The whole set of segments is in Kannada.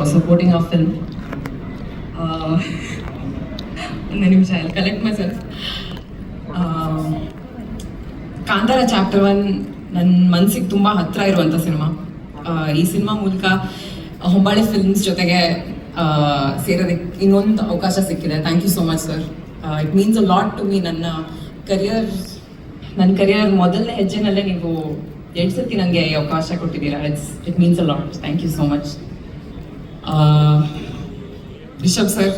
for supporting film. Uh, ಒಂದು ನಿಮಿಷ I collect myself Kantara chapter one ನನ್ನ ಮನಸ್ಸಿಗೆ ತುಂಬ ಹತ್ತಿರ ಇರುವಂಥ ಸಿನಿಮಾ ಈ ಸಿನಿಮಾ ಮೂಲಕ ಹೊಂಬಾಳೆ ಫಿಲ್ಮ್ಸ್ ಜೊತೆಗೆ ಸೇರೋದಕ್ಕೆ ಇನ್ನೊಂದು ಅವಕಾಶ ಸಿಕ್ಕಿದೆ. Thank you so much sir it means a lot to me ನನ್ನ ಕರಿಯರ್ ನನ್ನ ಕರಿಯರ್ ಮೊದಲನೇ ಹೆಜ್ಜೆನಲ್ಲೇ ನೀವು ಎರಡು ಸತಿ ನನಗೆ ಈ ಅವಕಾಶ ಕೊಟ್ಟಿದ್ದೀರಾ? It's it means a lot thank you so much Rishab sir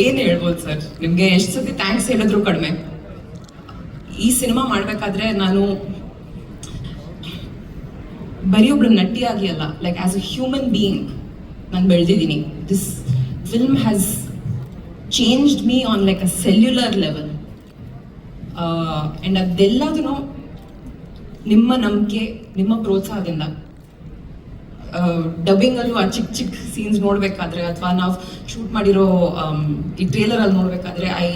ಏನು ಹೇಳ್ಬೋದು ಸರ್ ನಿಮಗೆ ಎಷ್ಟು ಸತಿ ಥ್ಯಾಂಕ್ಸ್ ಹೇಳಿದ್ರು ಕಡಿಮೆ ಈ ಸಿನಿಮಾ ಮಾಡಬೇಕಾದ್ರೆ ನಾನು ಬರೀ ಒಬ್ಳು ನಟಿಯಾಗಿ ಅಲ್ಲ like as a human being ನಾನು ಬೆಳೆದಿದ್ದೀನಿ. This film has changed me on like a cellular level and ಅದೆಲ್ಲದೂ ನಿಮ್ಮ ನಂಬಿಕೆ ನಿಮ್ಮ ಪ್ರೋತ್ಸಾಹದಿಂದ. ಡಬ್ಬಿಂಗ್ ಅಲ್ಲೂ ಆ ಚಿಕ್ಕ ಚಿಕ್ಕ ಸೀನ್ಸ್ ನೋಡ್ಬೇಕಾದ್ರೆ ಅಥವಾ ನಾವು ಶೂಟ್ ಮಾಡಿರೋ ಈ ಟ್ರೇಲರ್ ಅಲ್ಲಿ ನೋಡ್ಬೇಕಾದ್ರೆ ಐ,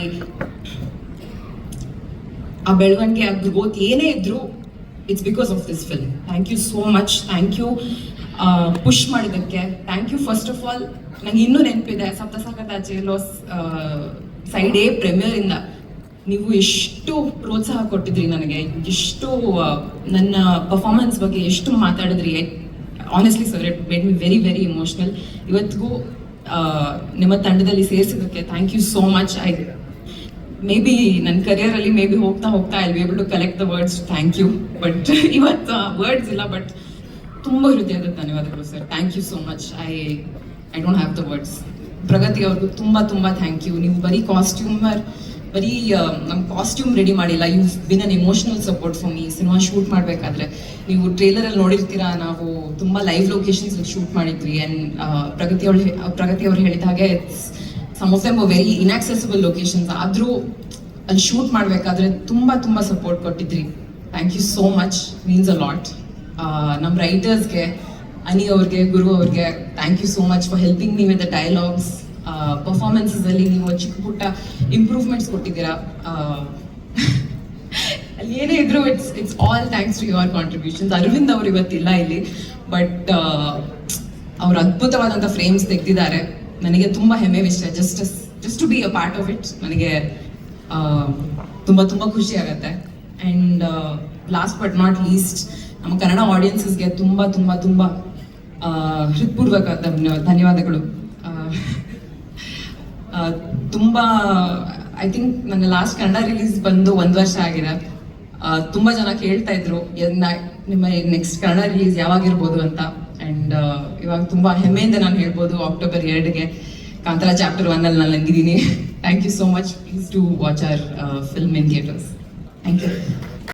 ಆ ಬೆಳವಣಿಗೆ ಆ ಗ್ರೋತ್ ಏನೇ ಇದ್ರು it's because of this film thank you so much thank you push ಮಾಡಿದ್ದಕ್ಕೆ. Thank you first of all ನಂಗೆ ಇನ್ನೂ ನೆನಪಿದೆ ಸಪ್ತಸಾಗರ ಜೇಲೋಸ್ ಲಾಸ್ ಸೈಡ್ ಎ ಪ್ರೀಮಿಯರ್ ಇಂದ. ನೀವು ಎಷ್ಟು ಪ್ರೋತ್ಸಾಹ ಕೊಟ್ಟಿದ್ರಿ ನನಗೆ? ಎಷ್ಟು ನನ್ನ ಪರ್ಫಾರ್ಮೆನ್ಸ್ ಬಗ್ಗೆ ಎಷ್ಟು ಮಾತಾಡಿದ್ರಿ? Honestly sir it made me very very emotional ಇವತ್ತಿಗೂ ನಿಮ್ಮ ತಂಡದಲ್ಲಿ ಸೇರಿಸಿದ್ದಕ್ಕೆ thank you so much I maybe ನನ್ನ ಕರಿಯರಲ್ಲಿ ಮೇ ಬಿ ಹೋಗ್ತಾ ಹೋಗ್ತಾ I be to collect the words thank you but ಇವತ್ತು ವರ್ಡ್ಸ್ ಇಲ್ಲ ಬಟ್ ತುಂಬ ಹೃದಯದ ಧನ್ಯವಾದಗಳು sir thank you so much I I don't have the words ಪ್ರಗತಿ ಅವ್ರಿಗೂ ತುಂಬ ತುಂಬ ಥ್ಯಾಂಕ್ ಯು ನೀವು ಬರೀ ಕಾಸ್ಟ್ಯೂಮರ್ ಬರೀ ನಮ್ಮ ಕಾಸ್ಟ್ಯೂಮ್ ರೆಡಿ ಮಾಡಿಲ್ಲ. You been an emotional support for me cinema shoot ಮಾಡಬೇಕಾದ್ರೆ ನೀವು ಟ್ರೇಲರಲ್ಲಿ ನೋಡಿರ್ತೀರಾ? ನಾವು ತುಂಬ ಲೈವ್ ಲೊಕೇಶನ್ಸ್ ಶೂಟ್ ಮಾಡಿದ್ವಿ. ಅಂಡ್ ಪ್ರಗತಿ ಅವಳು ಪ್ರಗತಿ ಅವ್ರು ಹೇಳಿದ ಹಾಗೆ some of them very inaccessible locations ಆದರೂ ಅಲ್ಲಿ ಶೂಟ್ ಮಾಡಬೇಕಾದ್ರೆ ತುಂಬ ತುಂಬ support ಕೊಟ್ಟಿದ್ರಿ. Thank you so much means a lot ನಮ್ಮ ರೈಟರ್ಸ್ಗೆ ಅನಿ ಅವ್ರಿಗೆ, ಗುರು ಅವ್ರಿಗೆ thank you so much for helping me with the dialogues ಪರ್ಫಾರ್ಮೆನ್ಸಲ್ಲಿ ನೀವು ಚಿಕ್ಕ ಪುಟ್ಟ ಇಂಪ್ರೂವ್ಮೆಂಟ್ಸ್ ಕೊಟ್ಟಿದ್ದೀರಾ? ಅಲ್ಲಿ ಏನೇ ಇದ್ರು it's it's all thanks to your contributions Arvind ಅವರು ಇವತ್ತಿಲ್ಲ ಇಲ್ಲಿ ಬಟ್ ಅವ್ರು ಅದ್ಭುತವಾದಂಥ ಫ್ರೇಮ್ಸ್ ತೆಗೆದಿದ್ದಾರೆ. ನನಗೆ ತುಂಬ ಹೆಮ್ಮೆ ವಿಷಯ. Just just to be a part of it ನನಗೆ ತುಂಬ ತುಂಬ ಖುಷಿ ಆಗುತ್ತೆ. And last but not least ನಮ್ಮ ಕನ್ನಡ ಆಡಿಯನ್ಸಸ್ಗೆ ತುಂಬ ತುಂಬ ತುಂಬ ಹೃತ್ಪೂರ್ವಕ ಧನ್ಯವಾದಗಳು. ತುಂಬಾ ಐ ಥಿಂಕ್ ನನ್ನ ಲಾಸ್ಟ್ ಕನ್ನಡ ರಿಲೀಸ್ ಬಂದು ಒಂದು ವರ್ಷ ಆಗಿದೆ. ತುಂಬಾ ಜನ ಕೇಳ್ತಾ ಇದ್ರು ನಿಮ್ಮ ನೆಕ್ಸ್ಟ್ ಕನ್ನಡ ರಿಲೀಸ್ ಯಾವಾಗಿರ್ಬೋದು ಅಂತ. ಅಂಡ್ ಇವಾಗ ತುಂಬಾ ಹೆಮ್ಮೆಯಿಂದ ನಾನು ಹೇಳ್ಬೋದು ಅಕ್ಟೋಬರ್ ಎರಡಿಗೆ ಕಾಂತಾರ ಚಾಪ್ಟರ್ ಒನ್ ಅಲ್ಲಿ ನಾನು ನಂಗಿದ್ದೀನಿ thank you so much please to watch our film in theatres thank you